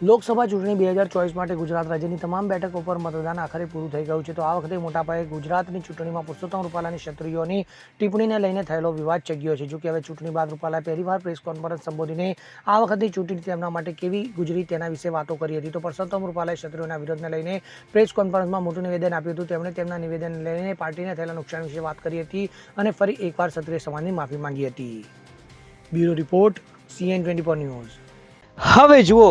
લોકસભા ચૂંટણી બે હજાર ચોવીસ માટે ગુજરાત રાજ્યની તમામ બેઠકો પર મતદાન આખરે પૂરું થઈ ગયું છે. તો આ વખતે મોટા પાયે ગુજરાતની ચૂંટણીમાં પુરુષોત્તમ રૂપાલાની ક્ષત્રિયોની ટિપ્પણીને લઈને થયેલો વિવાદ ચગ્યો છે. જોકે હવે ચૂંટણી બાદ રૂપાલાએ પહેલીવાર પ્રેસ કોન્ફરન્સ સંબોધીને આ વખતની ચૂંટણી તેમના માટે કેવી ગુજરી તેના વિશે વાતો કરી હતી. તો પુરુષોત્તમ રૂપાલાએ ક્ષત્રિયોના વિરોધને લઈને પ્રેસ કોન્ફરન્સમાં મોટું નિવેદન આપ્યું હતું. તેમણે તેમના નિવેદન લઈને પાર્ટીને થયેલા નુકસાન વિશે વાત કરી હતી અને ફરી એકવાર ક્ષત્રિય સમાજની માફી માંગી હતી. Bureau report, CN twenty news. હવે જુઓ